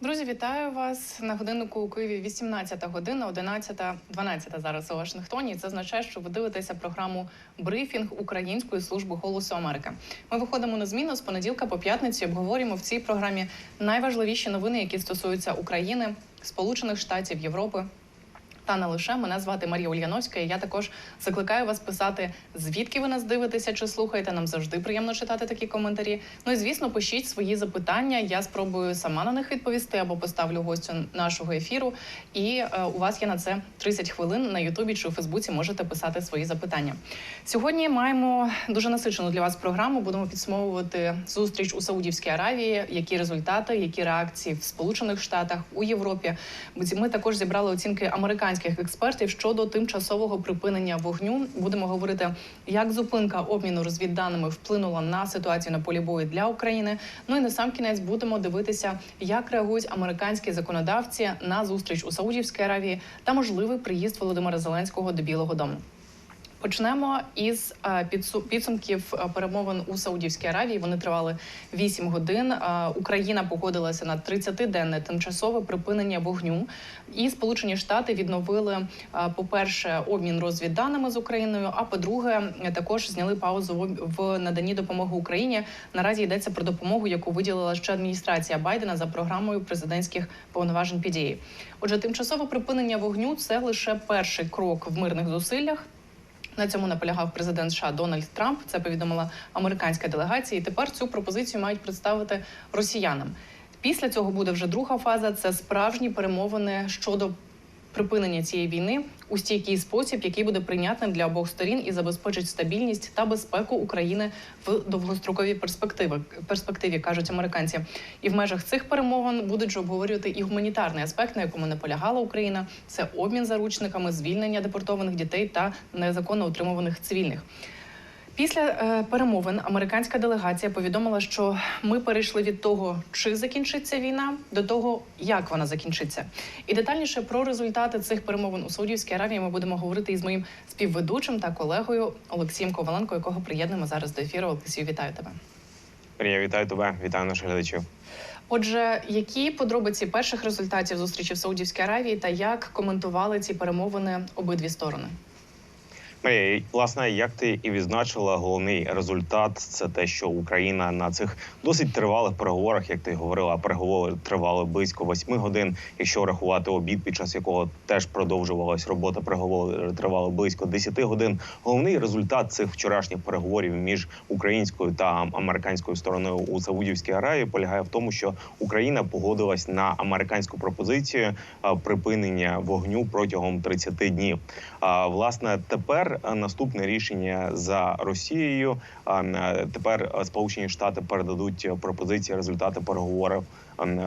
Друзі, вітаю вас на годиннику у Києві 18 година, 11.12 зараз у Вашингтоні. І Це означає, що ви дивитеся програму брифінг Української служби голосу Америки. Ми виходимо на зміну з понеділка по п'ятницю. і Обговорюємо в цій програмі найважливіші новини, які стосуються України, Сполучених Штатів Європи. Та не лише мене звати Марія Ульяновська. і Я також закликаю вас писати, звідки ви нас дивитеся чи слухаєте. Нам завжди приємно читати такі коментарі. Ну і звісно, пишіть свої запитання. Я спробую сама на них відповісти або поставлю гостю нашого ефіру. І е, у вас є на це 30 хвилин на Ютубі чи у Фейсбуці. Можете писати свої запитання. Сьогодні маємо дуже насичену для вас програму. Будемо підсумовувати зустріч у Саудівській Аравії. Які результати, які реакції в Сполучених Штатах у Європі. Ми також зібрали оцінки американських експертів щодо тимчасового припинення вогню. Будемо говорити, як зупинка обміну розвідданими вплинула на ситуацію на полі бою для України. Ну і на сам кінець будемо дивитися, як реагують американські законодавці на зустріч у Саудівській Аравії та можливий приїзд Володимира Зеленського до Білого Дому. Почнемо із е, підсумків е, перемовин у Саудівській Аравії. Вони тривали 8 годин. Е, Україна погодилася на 30-денне тимчасове припинення вогню. І Сполучені Штати відновили, по-перше, обмін розвідданими з Україною. А по-друге, також зняли паузу в- наданні допомоги Україні. Наразі йдеться про допомогу, яку виділила ще адміністрація Байдена за програмою президентських повноважень PDA. Отже, тимчасове припинення вогню це лише перший крок в мирних зусиллях. На цьому наполягав президент США Дональд Трамп. Це повідомила американська делегація. І тепер цю пропозицію мають представити росіянам. Після цього буде вже друга фаза. Це справжні перемовини щодо припинення цієї війни у стійкий спосіб, який буде прийнятним для обох сторін і забезпечить стабільність та безпеку України в довгостроковій перспективі, перспективі, кажуть американці. І в межах цих перемовин будуть же обговорювати і гуманітарний аспект, на якому наполягала Україна. Це обмін заручниками, звільнення депортованих дітей та незаконно утримуваних цивільних. Після е, перемовин американська делегація повідомила, що ми перейшли від того, чи закінчиться війна, до того, як вона закінчиться. І детальніше про результати цих перемовин у Саудівській Аравії ми будемо говорити із моїм співведучим та колегою Олексієм Коваленко, якого приєднуємо зараз до ефіру. Олексію, вітаю тебе. Марія, вітаю тебе, вітаю наших глядачів. Отже, які подробиці перших результатів зустрічі в Саудівській Аравії та як коментували ці перемовини обидві сторони? Марія, власне, як ти і відзначила, головний результат це те, що Україна на цих досить тривалих переговорах, як ти говорила, переговори тривали близько восьми годин. Якщо рахувати обід, під час якого теж продовжувалась робота, переговори тривали близько 10 годин. Головний результат цих вчорашніх переговорів між українською та американською стороною у Саудівській Аравії полягає в тому, що Україна погодилась на американську пропозицію припинення вогню протягом 30 днів. А власне тепер е, наступне рішення за Росією. А, е, Тепер е, Сполучені Штати передадуть е, пропозиції, результати переговорів е,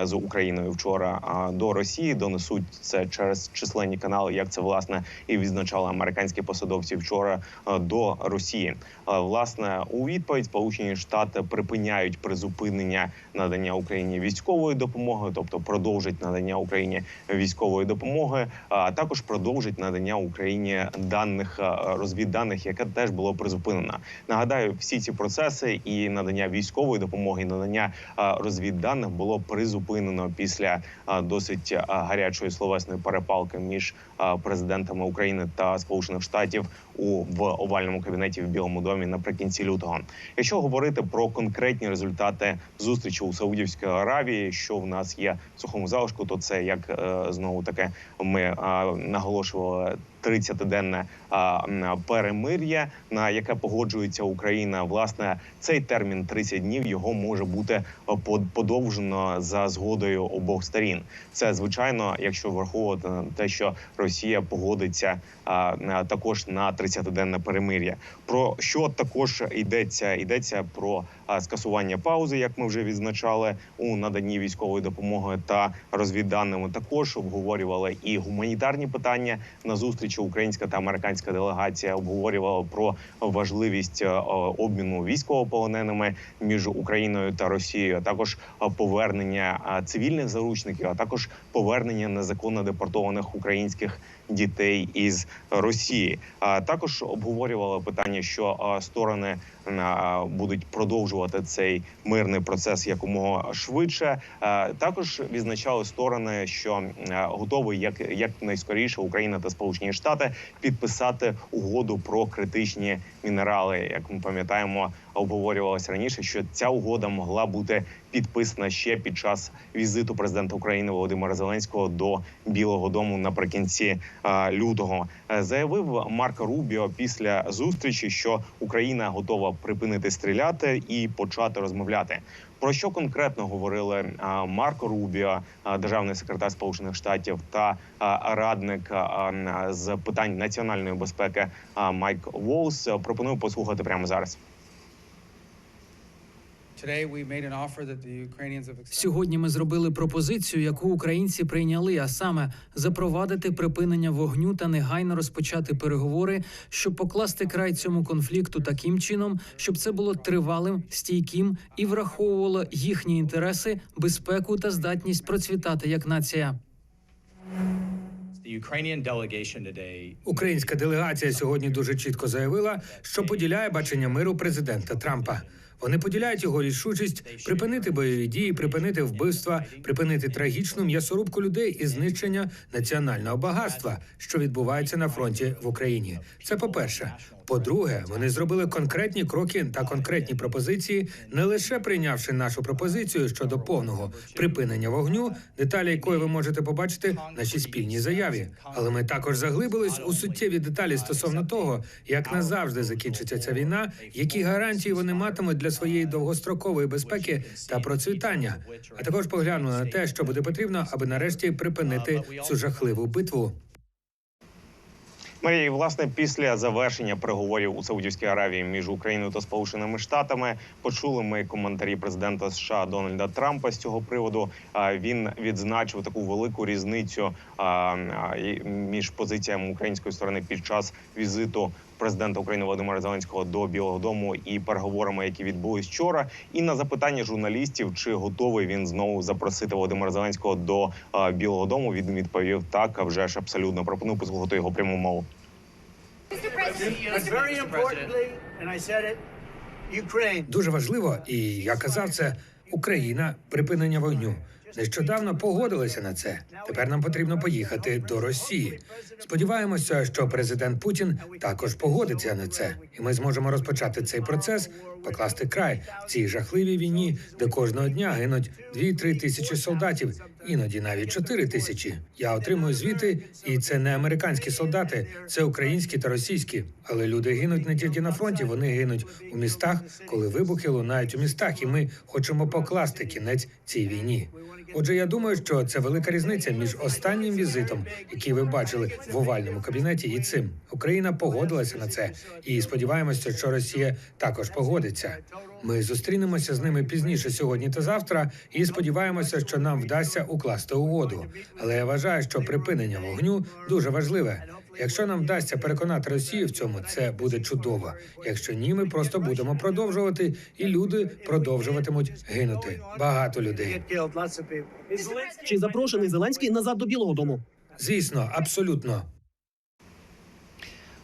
з Україною вчора до Росії. Донесуть це через численні канали, як це власне і відзначали американські посадовці вчора е, до Росії. Е, Власне, у відповідь Сполучені Штати припиняють призупинення надання Україні військової допомоги, тобто продовжить надання Україні військової допомоги, а також продовжить надання Україні даних е, розвідданих, яке теж було призупинено. Нагадаю, всі ці процеси і надання військової допомоги, і надання розвідданих було призупинено після досить гарячої словесної перепалки між президентами України та Сполучених Штатів у в овальному кабінеті в Білому домі наприкінці лютого. Якщо говорити про конкретні результати зустрічі у Саудівській Аравії, що в нас є в сухому залишку, то це як е, знову таке ми е, наголошували. 30-денне а, перемир'я, на яке погоджується Україна. Власне, цей термін 30 днів його може бути е, подовжено за згодою обох сторін. Це звичайно, якщо враховувати те, що Росія погодиться а, також на 30-денне перемир'я. Про що також йдеться? Йдеться про скасування паузи, як ми вже відзначали у наданні військової допомоги та розвідданими. Також обговорювали і гуманітарні питання на зустрічі. Українська та американська делегація обговорювала про важливість е, обміну військовополоненими між Україною та Росією, а також повернення цивільних заручників, а також повернення незаконно депортованих українських дітей із Росії. А також обговорювали питання, що сторони будуть продовжувати цей мирний процес якомога швидше. Е, Також відзначали сторони, що е, готові як, як найскоріше Україна та Сполучені Штати підписати угоду про критичні мінерали. Як ми пам'ятаємо, обговорювалося раніше, що ця угода могла бути підписана ще під час візиту президента України Володимира Зеленського до Білого Дому наприкінці е, лютого. Е, Заявив Марко Рубіо після зустрічі, що Україна готова припинити стріляти і почати розмовляти. Про що конкретно говорили Марко Рубіо, державний секретар Сполучених Штатів, та радник з питань національної безпеки Майк Волс. Пропоную послухати прямо зараз. Сьогодні ми зробили пропозицію, яку українці прийняли, а саме запровадити припинення вогню та негайно розпочати переговори, щоб покласти край цьому конфлікту таким чином, щоб це було тривалим, стійким і враховувало їхні інтереси, безпеку та здатність процвітати як нація. The Ukrainian delegation today Українська делегація сьогодні дуже чітко заявила, що поділяє бачення миру президента Трампа. Вони поділяють його рішучість припинити бойові дії, припинити вбивства, припинити трагічну м'ясорубку людей і знищення національного багатства, що відбувається на фронті в Україні. Це по-перше. По-друге, вони зробили конкретні кроки та конкретні пропозиції, не лише прийнявши нашу пропозицію щодо повного припинення вогню, деталі якої ви можете побачити в нашій спільній заяві. Але ми також заглибились у суттєві деталі стосовно того, як назавжди закінчиться ця війна, які гарантії вони матимуть для своєї довгострокової безпеки та процвітання. А також поглянули на те, що буде потрібно, аби нарешті припинити цю жахливу битву. Марія, і, власне, після завершення переговорів у Саудівській Аравії між Україною та Сполученими Штатами почули ми коментарі президента США Дональда Трампа з цього приводу. Він відзначив таку велику різницю між позиціями української сторони під час візиту президента України Володимира Зеленського до Білого Дому і переговорами, які відбулись вчора. І на запитання журналістів, чи готовий він знову запросити Володимира Зеленського до Білого Дому, він відповів так. А вже ж абсолютно пропоную послухати його пряму мову. Дуже важливо, і я казав це Україна, припинення вогню. Нещодавно погодилися на це. Тепер нам потрібно поїхати до Росії. Сподіваємося, що президент Путін також погодиться на це, і ми зможемо розпочати цей процес, покласти край цій жахливій війні, де кожного дня гинуть 2-3 тисячі солдатів, іноді навіть 4 тисячі. Я отримую звіти, і це не американські солдати, це українські та російські. Але люди гинуть не тільки на фронті, вони гинуть у містах, коли вибухи лунають у містах, і ми хочемо покласти кінець цій війні. Отже, я думаю, що це велика різниця між останнім візитом, який ви бачили в овальному кабінеті, і цим Україна погодилася на це, і сподіваємося, що Росія також погодиться. Ми зустрінемося з ними пізніше сьогодні та завтра, і сподіваємося, що нам вдасться укласти угоду. Але я вважаю, що припинення вогню дуже важливе. Якщо нам вдасться переконати Росію в цьому, це буде чудово. Якщо ні, ми просто будемо продовжувати, і люди продовжуватимуть гинути. Багато людей. Чи запрошений Зеленський назад до Білого Дому? Звісно, абсолютно.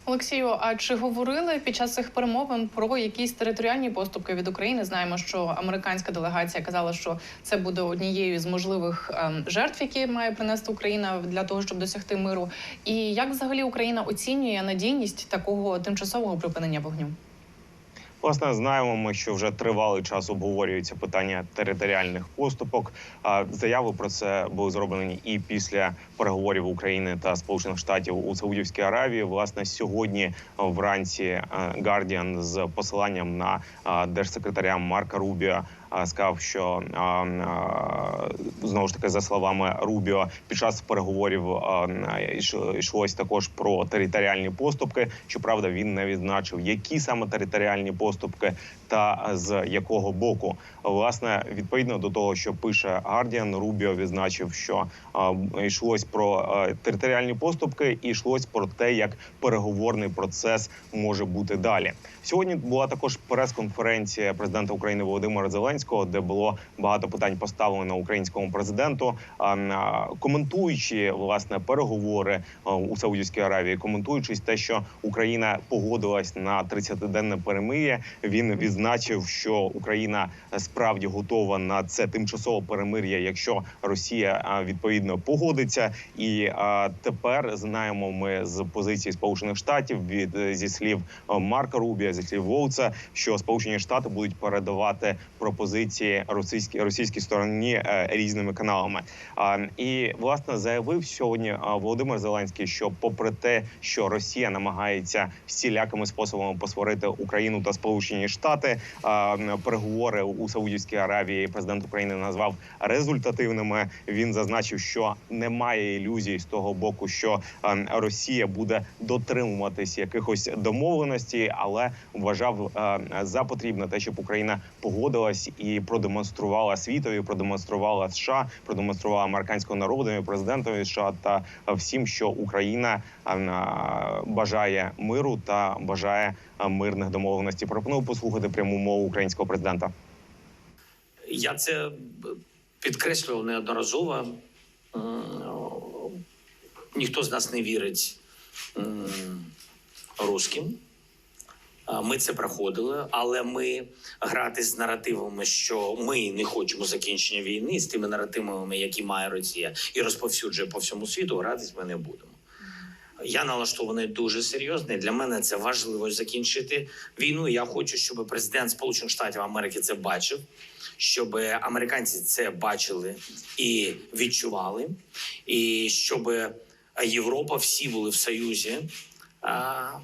Олексію, а чи говорили під час цих перемовин про якісь територіальні поступки від України? Знаємо, що американська делегація казала, що це буде однією з можливих ем, жертв, які має принести Україна для того, щоб досягти миру. І як взагалі Україна оцінює надійність такого тимчасового припинення вогню? Власне, знаємо ми, що вже тривалий час обговорюється питання територіальних поступок. Заяви про це були зроблені і після переговорів України та Сполучених Штатів у Саудівській Аравії. Власне, сьогодні вранці Guardian з посиланням на держсекретаря Марка Рубіо а, сказав, що знову ж таки за словами Рубіо, під час переговорів йшлось також про територіальні поступки. Щоправда, він не відзначив, які саме територіальні поступки та з якого боку. Власне, відповідно до того, що пише Guardian, Рубіо відзначив, що йшлось про територіальні поступки, і йшлось про те, як переговорний процес може бути далі. Сьогодні була також прес-конференція президента України Володимира Зеленського. Де було багато питань поставлено українському президенту. А, м, Коментуючи власне переговори у Саудівській Аравії, коментуючи те, що Україна погодилась на 30-денне перемир'я, він відзначив, що Україна справді готова на це тимчасове перемир'я, якщо Росія відповідно погодиться. І тепер знаємо ми з позиції Сполучених Штатів від е, зі слів е, Марка Рубія, зі слів Волца, що Сполучені Штати будуть передавати пропозиції російській російській стороні е, різними каналами. І власне заявив сьогодні Володимир Зеленський, що, попри те, що Росія намагається всілякими способами посварити Україну та Сполучені Штати, переговори у Саудівській Аравії президент України назвав результативними. Він зазначив, що немає ілюзій з того боку, що Росія буде дотримуватись якихось домовленостей, але вважав за потрібне те, щоб Україна погодилась і продемонструвала світові, продемонструвала США, продемонструвала американському народу, президентові США та всім, що Україна бажає миру та бажає мирних домовленостей. Пропоную послухати пряму мову українського президента. Я це підкреслював неодноразово. Ніхто з нас не вірить русським. Ми це проходили, але ми грати з наративами, що ми не хочемо закінчення війни з тими наративами, які має Росія, і розповсюджує по всьому світу, гратись ми не будемо. Я налаштований дуже серйозно. Для мене це важливо закінчити війну. Я хочу, щоб президент Сполучених Штатів Америки це бачив, щоб американці це бачили і відчували, і щоб Європа всі були в союзі,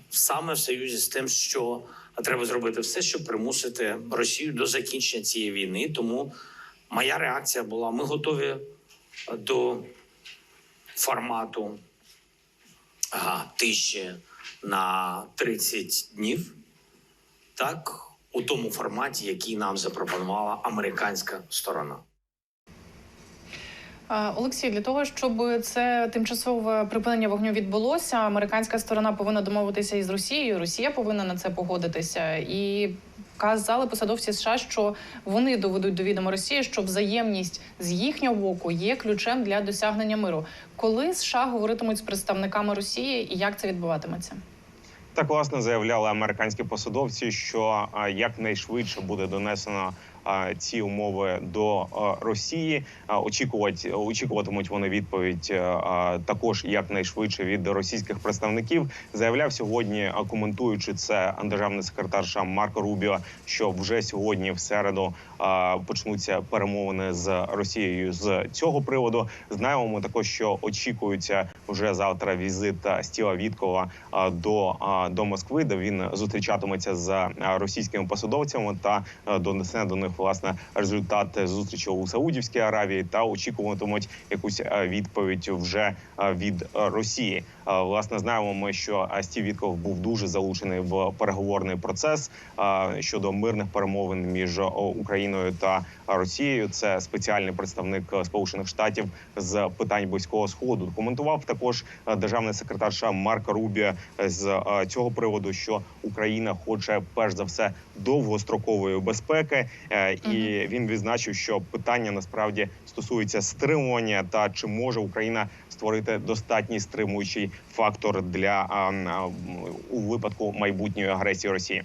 саме в союзі з тим, що треба зробити все, щоб примусити Росію до закінчення цієї війни. Тому моя реакція була: ми готові до формату тиші на 30 днів, так у тому форматі, який нам запропонувала американська сторона. Олексій, для того, щоб це тимчасове припинення вогню відбулося, американська сторона повинна домовитися із Росією. Росія повинна на це погодитися. І казали посадовці США, що вони доведуть до відома Росії, що взаємність з їхнього боку є ключем для досягнення миру. Коли США говоритимуть з представниками Росії, і як це відбуватиметься? Так власне заявляли американські посадовці, що якнайшвидше буде донесено ці умови до Росії. Очікувати очікуватимуть вони відповідь також якнайшвидше від російських представників. Заявляв сьогодні, коментуючи це державний секретар США Марко Рубіо, що вже сьогодні, в середу, почнуться перемовини з Росією з цього приводу. Знаємо ми також, що очікується вже завтра візит Стіла Віткова до до Москви, де він зустрічатиметься з російськими посадовцями та донесе до них власне результат зустрічі у Саудівській Аравії та очікуватимуть якусь відповідь вже від Росії. Власне, знаємо ми, що Стів Вітков був дуже залучений в переговорний процес щодо мирних перемовин між Україною та Росією. Це спеціальний представник Сполучених Штатів з питань близького сходу. Коментував також державний секретар США Марко Рубіо з цього приводу, що Україна хоче перш за все довгострокової безпеки, Е, і він відзначив, що питання насправді стосується стримування та чи може Україна створити достатній стримуючий фактор для у випадку майбутньої агресії Росії.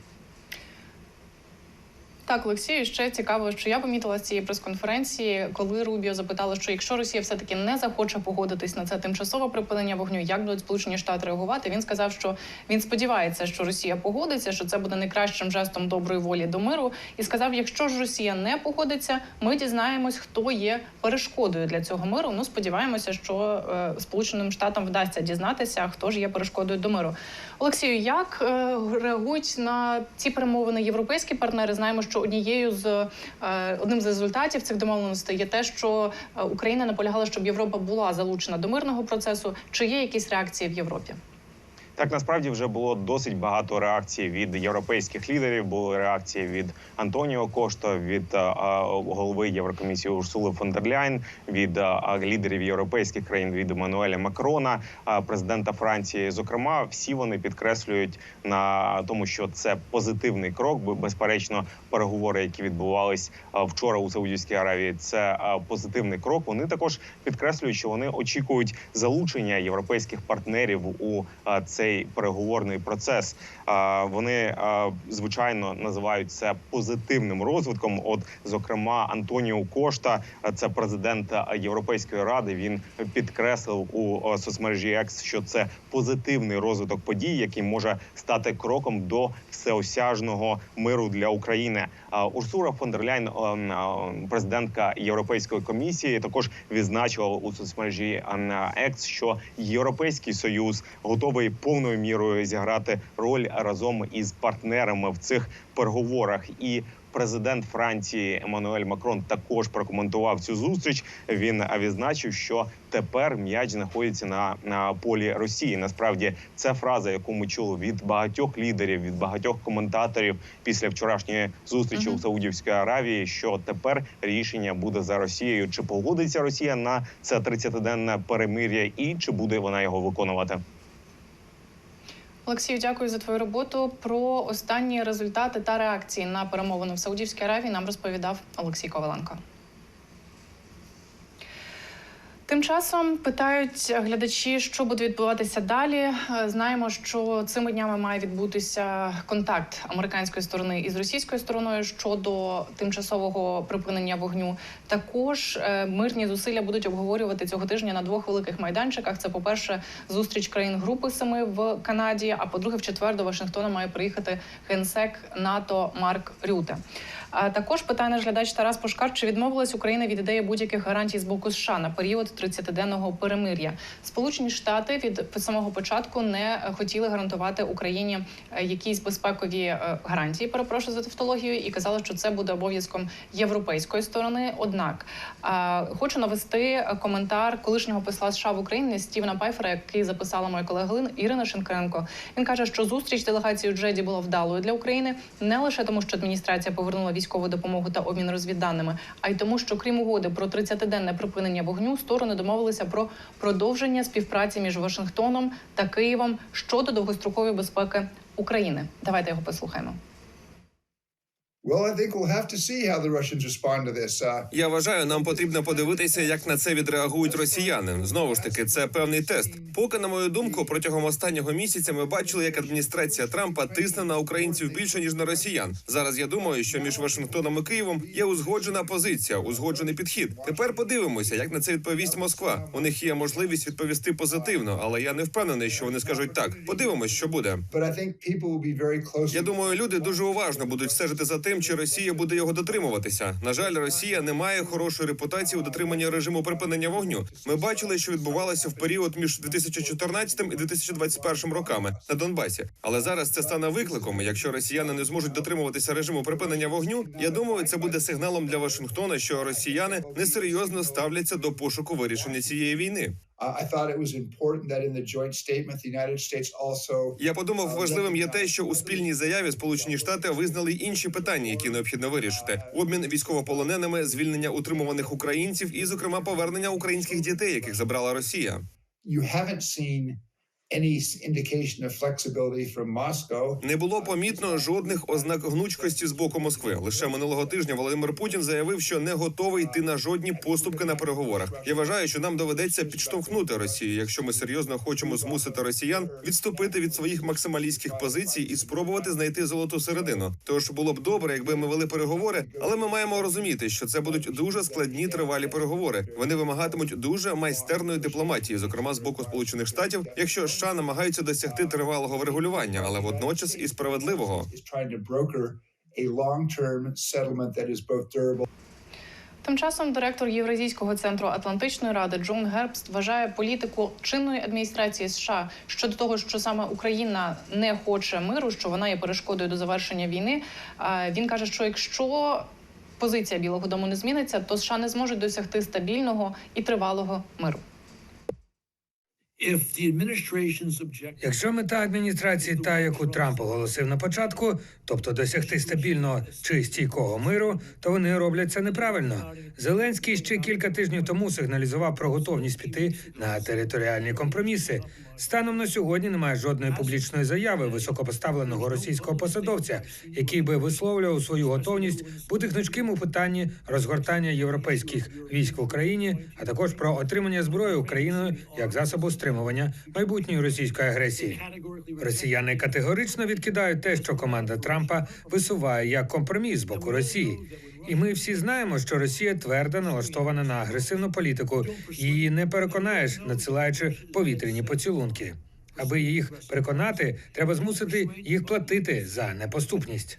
Так, Олексію, ще цікаво, що я помітила з цієї прес-конференції, коли Рубіо запитала, що якщо Росія все таки не захоче погодитись на це тимчасове припинення вогню, як будуть Сполучені Штати реагувати? Він сказав, що він сподівається, що Росія погодиться, що це буде найкращим жестом доброї волі до миру. І сказав: якщо ж Росія не погодиться, ми дізнаємось, хто є перешкодою для цього миру. Ну сподіваємося, що е, Сполученим Штатам вдасться дізнатися, хто ж є перешкодою до миру. Олексію, як е, реагують на ці перемовини європейські партнери? Знаємо, що однією з е, одним з результатів цих домовленостей є те, що е, Україна наполягала, щоб Європа була залучена до мирного процесу. Чи є якісь реакції в Європі? Так насправді вже було досить багато реакцій від європейських лідерів. Були реакції від Антоніо Кошта, від а, а, голови Єврокомісії Урсули фон дер Ляйн, від а, а, лідерів європейських країн від Еммануеля Макрона, а, президента Франції. Зокрема, всі вони підкреслюють на тому, що це позитивний крок, бо безперечно переговори, які відбувались вчора у Саудівській Аравії, це позитивний крок. Вони також підкреслюють, що вони очікують залучення європейських партнерів у а, цей переговорний процес. Вони звичайно називають це позитивним розвитком. От, зокрема, Антоніо Кошта, це президент Європейської ради. Він підкреслив у соцмережі X, що це позитивний розвиток подій, який може стати кроком до всеосяжного миру для України. Урсура фон президентка Європейської комісії, також відзначила у соцмережі X, що Європейський союз готовий повною мірою зіграти роль разом із партнерами в цих переговорах. І президент Франції Еммануель Макрон також прокоментував цю зустріч. Він відзначив, що тепер м'яч знаходиться на, на полі Росії. Насправді, це фраза, яку ми чули від багатьох лідерів, від багатьох коментаторів після вчорашньої зустрічі Мгм. у Саудівській Аравії. Що тепер рішення буде за Росією, чи погодиться Росія на це 30-денне перемир'я, і чи буде вона його виконувати? Олексію, дякую за твою роботу. Про останні результати та реакції на перемовини в Саудівській Аравії нам розповідав Олексій Коваленко. Тим часом питають глядачі, що буде відбуватися далі. Е, Знаємо, що цими днями має відбутися контакт американської сторони із російською стороною щодо тимчасового припинення вогню. Також е, мирні зусилля будуть обговорювати цього тижня на двох великих майданчиках. Це, по-перше, зустріч країн Групи Семи в Канаді. А по-друге, в четвер до Вашингтона має приїхати генсек НАТО Марк Рюте. А також питає наш глядач Тарас Пошкар, чи відмовилась Україна від ідеї будь-яких гарантій з боку США на період 30-денного перемир'я. Сполучені Штати від самого початку не хотіли гарантувати Україні е, якісь безпекові е, гарантії. Перепрошую за тавтологію, і казали, що це буде обов'язком європейської сторони. Однак хочу навести е, коментар колишнього посла США в Україні Стівена Пайфера, який записала моя колега Ірина Шенкренко. Він каже, що зустріч делегації у Джеді була вдалою для України не лише тому, що адміністрація повернула військову допомогу та обмін розвідданими, а й тому, що крім угоди про 30-денне припинення вогню, сторони домовилися про продовження співпраці між Вашингтоном та Києвом щодо довгострокової безпеки України. Давайте його послухаємо. Я вважаю, нам потрібно подивитися, як на це відреагують росіяни. Знову ж таки, це певний тест. Поки, на мою думку, протягом останнього місяця ми бачили, як адміністрація Трампа тисне на українців більше ніж на росіян. Зараз я думаю, що між Вашингтоном і Києвом є узгоджена позиція, узгоджений підхід. Тепер подивимося, як на це відповість Москва. У них є можливість відповісти позитивно, але я не впевнений, що вони скажуть так. Подивимось, що буде. Я думаю, люди дуже уважно будуть стежити за тим, чи Росія буде його дотримуватися. На жаль, Росія не має хорошої репутації у дотриманні режиму припинення вогню. Ми бачили, що відбувалося в період між 2014 і 2021 роками на Донбасі. Але зараз це стане викликом. Якщо росіяни не зможуть дотримуватися режиму припинення вогню, я думаю, це буде сигналом для Вашингтона, що росіяни несерйозно ставляться до пошуку вирішення цієї війни. Uh, I thought it was important that in the joint statement, the United States also Я подумав, важливим є те, що у спільній заяві Сполучені Штати визнали інші питання, які необхідно вирішити: обмін військовополоненими, звільнення утримуваних українців і, зокрема, повернення українських дітей, яких забрала Росія. you haven't seen Не було помітно жодних ознак гнучкості з боку Москви. Лише минулого тижня Володимир Путін заявив, що не готовий йти на жодні поступки на переговорах. Я вважаю, що нам доведеться підштовхнути Росію, якщо ми серйозно хочемо змусити росіян відступити від своїх максималістських позицій і спробувати знайти золоту середину. Тож було б добре, якби ми вели переговори, але ми маємо розуміти, що це будуть дуже складні тривалі переговори. Вони вимагатимуть дуже майстерної дипломатії, зокрема з боку Сполучених Штатів, якщо США намагаються досягти тривалого врегулювання, але водночас і справедливого. Тим часом директор Євразійського центру Атлантичної ради Джон Гербст вважає політику чинної адміністрації США щодо того, що саме Україна не хоче миру, що вона є перешкодою до завершення війни. Він каже, що якщо позиція Білого Дому не зміниться, то США не зможуть досягти стабільного і тривалого миру. Якщо мета адміністрації та, яку Трамп оголосив на початку, тобто досягти стабільного чи стійкого миру, то вони роблять це неправильно. Зеленський ще кілька тижнів тому сигналізував про готовність піти на територіальні компроміси. Станом на сьогодні немає жодної публічної заяви високопоставленого російського посадовця, який би висловлював свою готовність бути гнучким у питанні розгортання європейських військ в Україні, а також про отримання зброї Україною як засобу стримування майбутньої російської агресії. Росіяни категорично відкидають те, що команда Трампа висуває як компроміс з боку Росії. І ми всі знаємо, що Росія твердо налаштована на агресивну політику. Її не переконаєш, надсилаючи повітряні поцілунки. Аби їх переконати, треба змусити їх платити за непоступність.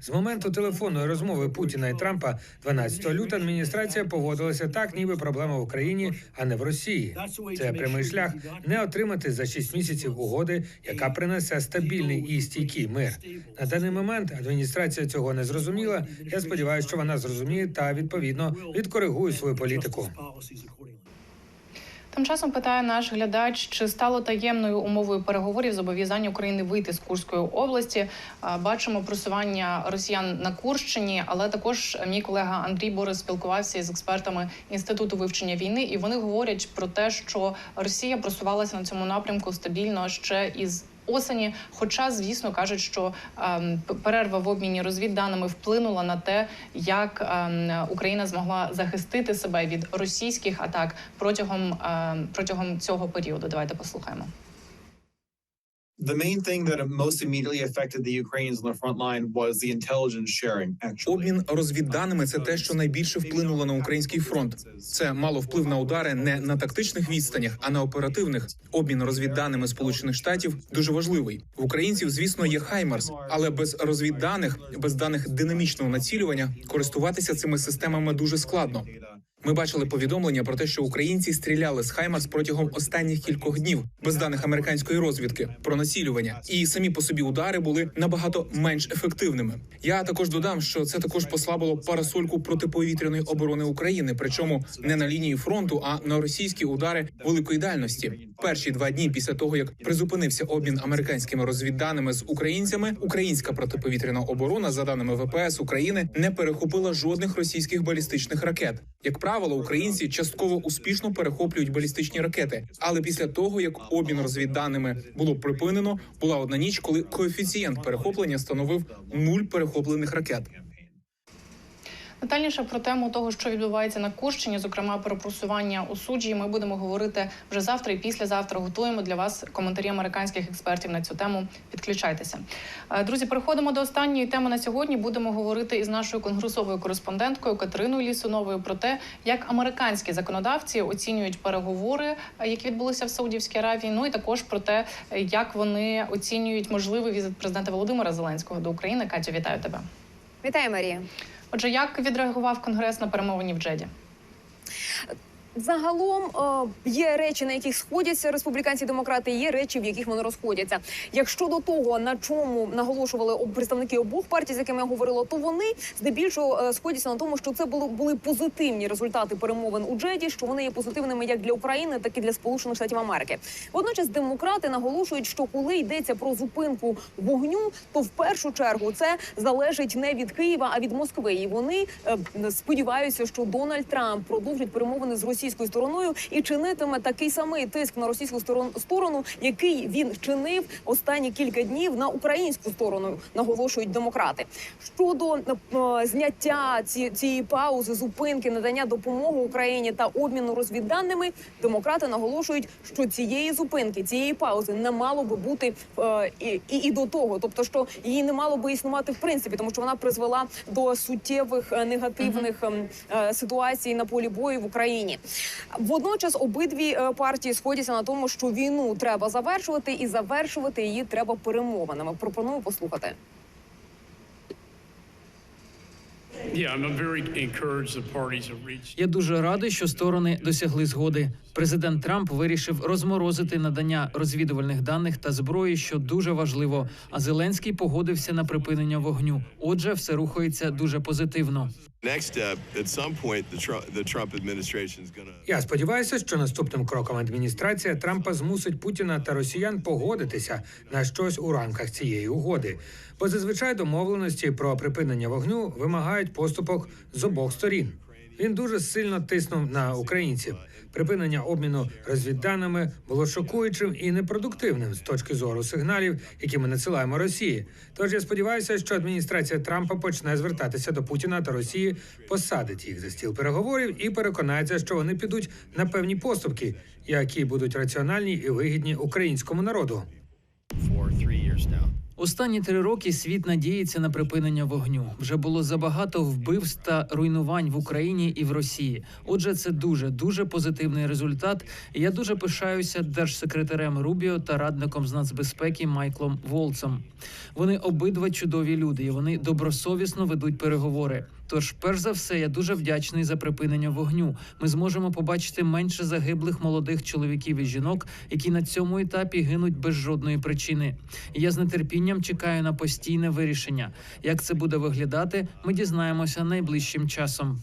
З моменту телефонної розмови Путіна і Трампа 12 лютого адміністрація поводилася так, ніби проблема в Україні, а не в Росії. Це прямий шлях не отримати за 6 місяців угоди, яка принесе стабільний і стійкий мир. На даний момент адміністрація цього не зрозуміла. Я сподіваюся, що вона зрозуміє та відповідно відкоригує свою політику. Тим часом питає наш глядач, чи стало таємною умовою переговорів зобов'язання України вийти з Курської області. Бачимо просування росіян на Курщині, але також мій колега Андрій Борис спілкувався із експертами інституту вивчення війни, і вони говорять про те, що Росія просувалася на цьому напрямку стабільно ще із. Осені, хоча, звісно, кажуть, що ем, перерва в обміні розвідданими вплинула на те, як ем, Україна змогла захистити себе від російських атак протягом ем, протягом цього періоду. Давайте послухаємо. The main thing that most immediately affected. Обмін розвідданими це те, що найбільше вплинуло на український фронт. Це мало вплив на удари не на тактичних відстанях, а на оперативних. Обмін розвідданими Сполучених Штатів дуже важливий. В українців, звісно, є Хаймарс, але без розвідданих, без даних динамічного націлювання користуватися цими системами дуже складно. Ми бачили повідомлення про те, що українці стріляли з Хаймарс протягом останніх кількох днів без даних американської розвідки про націлювання, і самі по собі удари були набагато менш ефективними. Я також додам, що це також послабило парасольку протиповітряної оборони України, причому не на лінії фронту, а на російські удари великої дальності. Перші два дні після того, як призупинився обмін американськими розвідданими з українцями, українська протиповітряна оборона, за даними ВПС України, не перехопила жодних російських балістичних ракет. Як правило, українці частково успішно перехоплюють балістичні ракети. Але після того, як обмін розвідданими було припинено, була одна ніч, коли коефіцієнт перехоплення становив нуль перехоплених ракет. Детальніше про тему того, що відбувається на Курщині, зокрема про просування у суджі, ми будемо говорити вже завтра і післязавтра. Готуємо для вас коментарі американських експертів на цю тему. Підключайтеся, Е, друзі. Переходимо до останньої теми на сьогодні. Будемо говорити із нашою конгресовою кореспонденткою Катериною Лісуновою про те, як американські законодавці оцінюють переговори, е, які відбулися в Саудівській Аравії. Ну і також про те, як вони оцінюють можливий візит президента Володимира Зеленського до України. Катю, вітаю тебе. Вітаю, Марія. Отже, як відреагував конгрес на перемовині в Джеді? Загалом е, є речі, на яких сходяться республіканці і демократи, є речі, в яких вони розходяться. Якщо до того, на чому наголошували представники обох партій, з якими я говорила, то вони здебільшого е, сходяться на тому, що це були, були позитивні результати перемовин у Джеді, що вони є позитивними як для України, так і для Сполучених Штатів Америки. Водночас демократи наголошують, що коли йдеться про зупинку вогню, то в першу чергу це залежить не від Києва, а від Москви. І вони е, сподіваються, що Дональд Трамп продовжить перемовини з російською стороною і чинитиме такий самий тиск на російську сторон- сторону, який він чинив останні кілька днів на українську сторону, наголошують демократи. Щодо е, зняття ці, цієї паузи, зупинки, надання допомоги Україні та обміну розвідданими, демократи наголошують, що цієї зупинки, цієї паузи не мало би бути е, і, і, і до того, тобто, що її не мало би існувати в принципі, тому що вона призвела до суттєвих е, негативних ем, е, ситуацій на полі бою в Україні. Водночас обидві е, партії сходяться на тому, що війну треба завершувати, і завершувати її треба перемовинами. Пропоную послухати. Я дуже радий, що сторони досягли згоди. Президент Трамп вирішив розморозити надання розвідувальних даних та зброї, що дуже важливо. А Зеленський погодився на припинення вогню. Отже, все рухається дуже позитивно. Я сподіваюся, що наступним кроком адміністрація Трампа змусить Путіна та росіян погодитися на щось у рамках цієї угоди. Бо зазвичай домовленості про припинення вогню вимагають поступок з обох сторін. Він дуже сильно тиснув на українців. Припинення обміну розвідданими було шокуючим і непродуктивним з точки зору сигналів, які ми надсилаємо Росії. Тож я сподіваюся, що адміністрація Трампа почне звертатися до Путіна та Росії, посадить їх за стіл переговорів і переконається, що вони підуть на певні поступки, які будуть раціональні і вигідні українському народу. Останні три роки світ надіється на припинення вогню. Вже було забагато вбивств та руйнувань в Україні і в Росії. Отже, це дуже дуже позитивний результат. Я дуже пишаюся держсекретарем Рубіо та радником з нацбезпеки Майклом Волцем. Вони обидва чудові люди, і вони добросовісно ведуть переговори. Тож, перш за все, я дуже вдячний за припинення вогню. Ми зможемо побачити менше загиблих молодих чоловіків і жінок, які на цьому етапі гинуть без жодної причини. І я з нетерпінням чекаю на постійне вирішення. Як це буде виглядати, ми дізнаємося найближчим часом.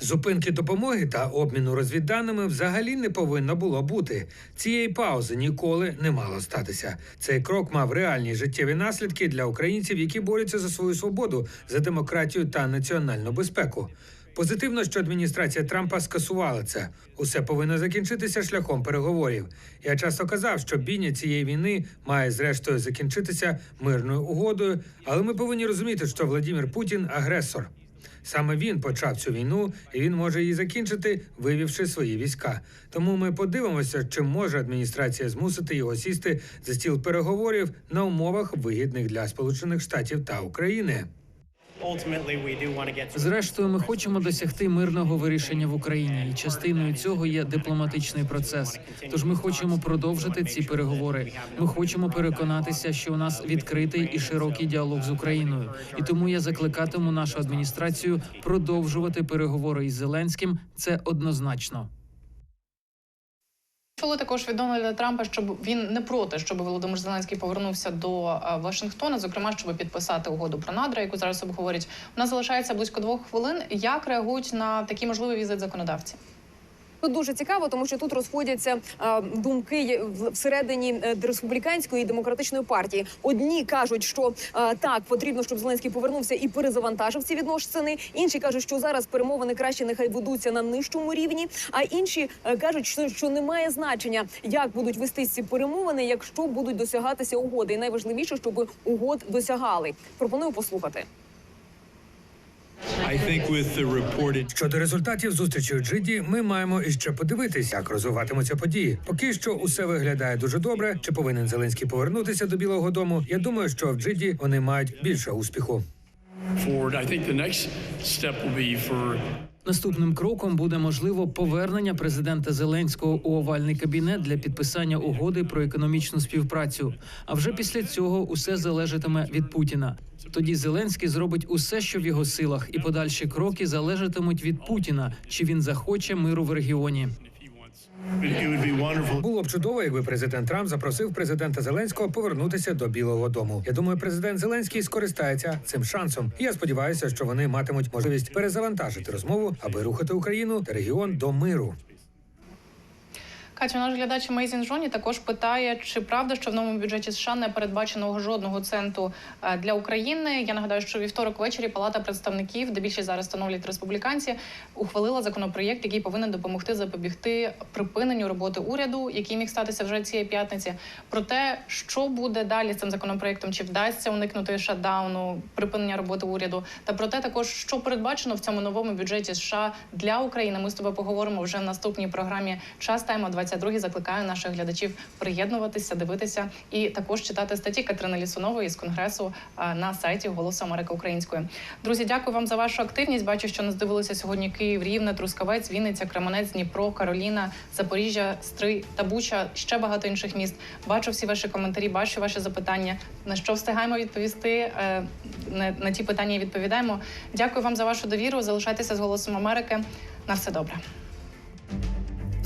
Зупинки допомоги та обміну розвідданими взагалі не повинно було бути. Цієї паузи ніколи не мало статися. Цей крок мав реальні життєві наслідки для українців, які борються за свою свободу, за демократію та національну безпеку. Позитивно, що адміністрація Трампа скасувала це. Усе повинно закінчитися шляхом переговорів. Я часто казав, що бійня цієї війни має зрештою закінчитися мирною угодою, але ми повинні розуміти, що Владимир Путін агресор. Саме він почав цю війну, і він може її закінчити, вивівши свої війська. Тому ми подивимося, чи може адміністрація змусити його сісти за стіл переговорів на умовах вигідних для Сполучених Штатів та України. Зрештою, ми хочемо досягти мирного вирішення в Україні, і частиною цього є дипломатичний процес. Тож ми хочемо продовжити ці переговори. Ми хочемо переконатися, що у нас відкритий і широкий діалог з Україною. І тому я закликатиму нашу адміністрацію продовжувати переговори із Зеленським. Це однозначно. Чули також від Дональда Трампа, щоб він не проти, щоб Володимир Зеленський повернувся до е, Вашингтона, зокрема, щоб підписати угоду про надра, яку зараз обговорять. У нас залишається близько двох хвилин. Як реагують на такий можливий візит законодавці? Тут дуже цікаво, тому що тут розходяться е, думки всередині е, республіканської і демократичної партії. Одні кажуть, що так потрібно, щоб Зеленський повернувся і перезавантажив ці відносини. Інші кажуть, що зараз перемовини краще нехай ведуться на нижчому рівні. А інші е, кажуть, що, що немає значення, як будуть вестись ці перемовини, якщо будуть досягатися угоди. І найважливіше, щоб угод досягали. Пропоную послухати. Щодо результатів зустрічі у Джиді, ми маємо іще подивитися, як розвиватимуться події. Поки що усе виглядає дуже добре. Чи повинен Зеленський повернутися до Білого Дому? Я думаю, що в Джиді вони мають більше успіху. forward. I think the next step will be for Наступним кроком буде можливо повернення президента Зеленського у овальний кабінет для підписання угоди про економічну співпрацю. А вже після цього усе залежатиме від Путіна. Тоді Зеленський зробить усе, що в його силах, і подальші кроки залежатимуть від Путіна, чи він захоче миру в регіоні. it would be wonderful. Було б чудово, якби президент Трамп запросив президента Зеленського повернутися до Білого Дому. Я думаю, президент Зеленський скористається цим шансом. І я сподіваюся, що вони матимуть можливість перезавантажити розмову, аби рухати Україну та регіон до миру. Катя, наш глядач Мейзін Жоні також питає, чи правда, що в новому бюджеті США не передбачено жодного центу е, для України. Я нагадаю, що вівторок ввечері Палата представників, де більше зараз становлять республіканці, ухвалила законопроєкт, який повинен допомогти запобігти припиненню роботи уряду, який міг статися вже цієї п'ятниці. Про те, що буде далі з цим законопроєктом, чи вдасться уникнути шатдауну, припинення роботи уряду, та про те, також що передбачено в цьому новому бюджеті США для України. Ми з тобою поговоримо вже в наступній програмі. Час тайма 22 Закликаю наших глядачів приєднуватися, дивитися і також читати статті Катерини Лісунової з конгресу на сайті Голосу Америки Української. Друзі, дякую вам за вашу активність. Бачу, що нас дивилися сьогодні Київ, Рівне, Трускавець, Вінниця, Кременець, Дніпро, Кароліна, Запоріжжя, Стрий та Буча, ще багато інших міст. Бачу всі ваші коментарі, бачу ваші запитання. На що встигаємо відповісти е, на ті питання відповідаємо. Дякую вам за вашу довіру. Залишайтеся з голосом Америки. На все добре.